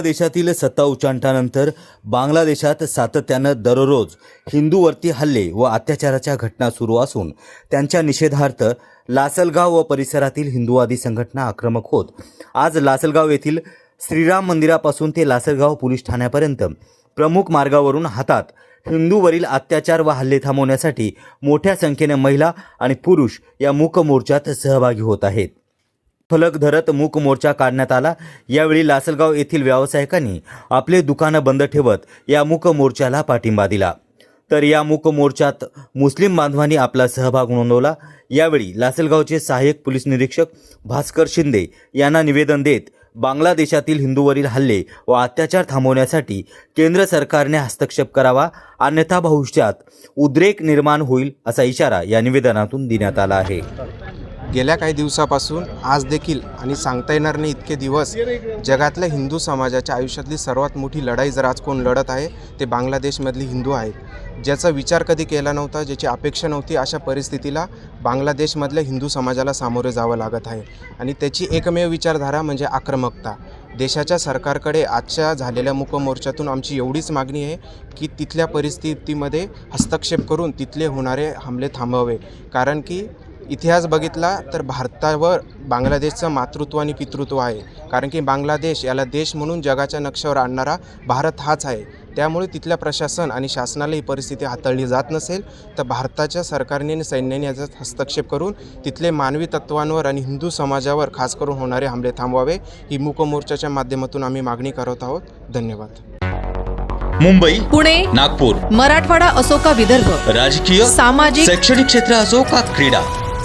देशातील सत्ता उच्चांटानंतर बांगलादेशात सातत्यानं दररोज हिंदूवरती हल्ले व अत्याचाराच्या घटना सुरू असून त्यांच्या निषेधार्थ लासलगाव व परिसरातील हिंदूवादी संघटना आक्रमक होत. आज लासलगाव येथील श्रीराम मंदिरापासून ते लासलगाव पोलीस ठाण्यापर्यंत प्रमुख मार्गावरून हातात हिंदूवरील अत्याचार व हल्ले थांबवण्यासाठी मोठ्या संख्येने महिला आणि पुरुष या मूक मोर्चात सहभागी होत आहेत. फलक धरत मूक मोर्चा काढण्यात आला. यावेळी लासलगाव येथील व्यावसायिकांनी आपले दुकानं बंद ठेवत या मूक मोर्चाला पाठिंबा दिला. तर या मूक मोर्चात मुस्लिम बांधवांनी आपला सहभाग नोंदवला. यावेळी लासलगावचे सहाय्यक पोलीस निरीक्षक भास्कर शिंदे यांना निवेदन देत बांगलादेशातील हिंदूवरील हल्ले व अत्याचार थांबवण्यासाठी केंद्र सरकारने हस्तक्षेप करावा. अन्यथा भविष्यात उद्रेक निर्माण होईल असा इशारा या निवेदनातून देण्यात आला आहे. गेल्या काही दिवसापासून आज देखील आणि सांगता येणार नाही इतके दिवस जगातल्या हिंदू समाजाच्या आयुष्यातली सर्वात मोठी लढाई जर आज कोण लढत आहे ते बांगलादेशमधले हिंदू आहेत. ज्याचा विचार कधी केला नव्हता ज्याची अपेक्षा नव्हती अशा परिस्थितीला बांगलादेशमधल्या हिंदू समाजाला सामोरे जावं लागत आहे. आणि त्याची एकमेव विचारधारा म्हणजे आक्रमकता. देशाच्या सरकारकडे आजच्या झालेल्या मुकमोर्चातून आमची एवढीच मागणी आहे की तिथल्या परिस्थितीमध्ये हस्तक्षेप करून तिथले होणारे हमले थांबवावे. कारण की इतिहास बघितला तर भारतावर बांगलादेशचं मातृत्व आणि पितृत्व आहे. कारण की बांगलादेश याला देश म्हणून जगाच्या नक्षावर आणणारा भारत हाच आहे. त्यामुळे तिथल्या प्रशासन आणि शासनाला ही परिस्थिती हाताळली जात नसेल तर भारताच्या सरकारने आणि सैन्याने याच्यात हस्तक्षेप करून तिथले मानवी तत्वांवर आणि हिंदू समाजावर खास करून होणारे हमले थांबवावे ही मूकमोर्चाच्या माध्यमातून आम्ही मागणी करत आहोत. धन्यवाद. मुंबई पुणे नागपूर. मराठवाडा असो का विदर्भ राजकीय सामाजिक शैक्षणिक क्षेत्र असो का क्रीडा